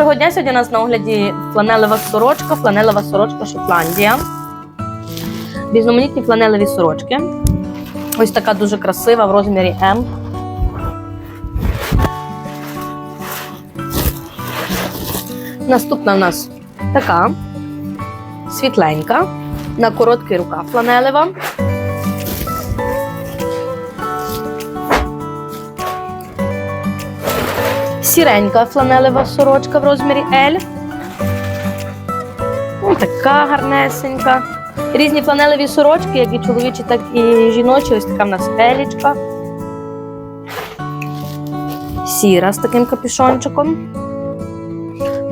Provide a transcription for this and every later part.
Доброго дня. Сьогодні у нас на огляді фланелева сорочка, фланелева сорочка Шотландія. Різноманітні фланелеві сорочки. Ось така дуже красива в розмірі М. Наступна в нас така світленька, на короткий рукав фланелева. Сіренька фланелева сорочка в розмірі L. Ось така гарнесенька. Різні фланелеві сорочки, як і чоловічі, так і жіночі. Ось така в нас елічка. Сіра з таким капюшончиком.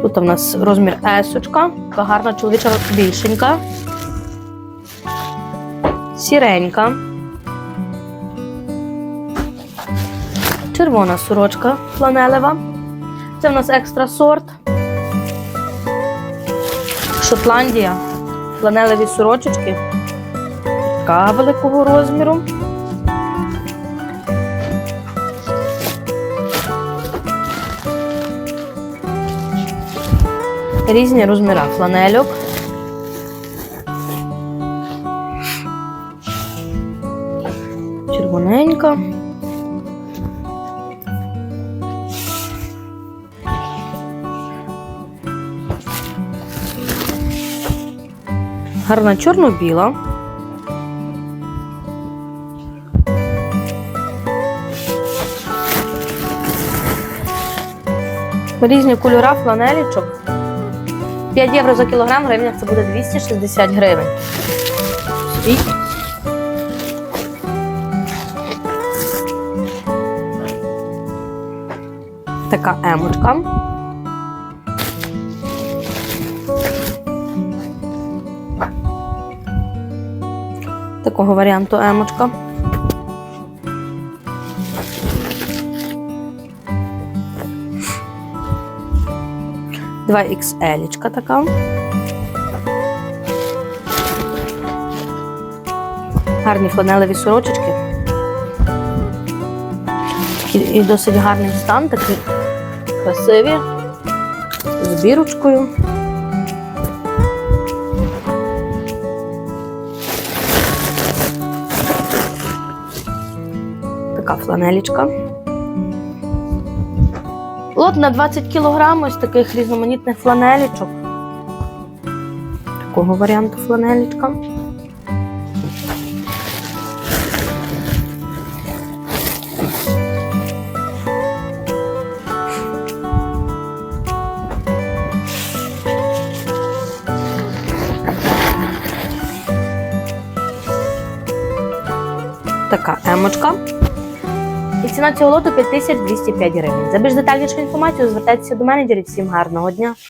Тут у нас розмір есочка, така гарна чоловіча більшенька. Сіренька. Червона сорочка фланелева. Це в нас екстра сорт. Шотландія. Фланелеві сорочечки. Така великого розміру. Різні розміри фланельок. Червоненька. Гарна чорно-біла. Різні кольора фланелічок. 5 євро за кілограм, в гривнях це буде 260 гривень. Така емочка. Такого варіанту емочка. Два XL така. Гарні фланелеві сорочечки. І, і досить гарний стан, такі красиві, з бірочкою. Така фланелічка. Лот на 20 кг ось таких різноманітних фланелічок. Такого варіанту фланелічка. Така емочка. І ціна цього лоту 5205 гривень. За більш детальнішу інформацію звертайтеся до менеджерів. Всім гарного дня!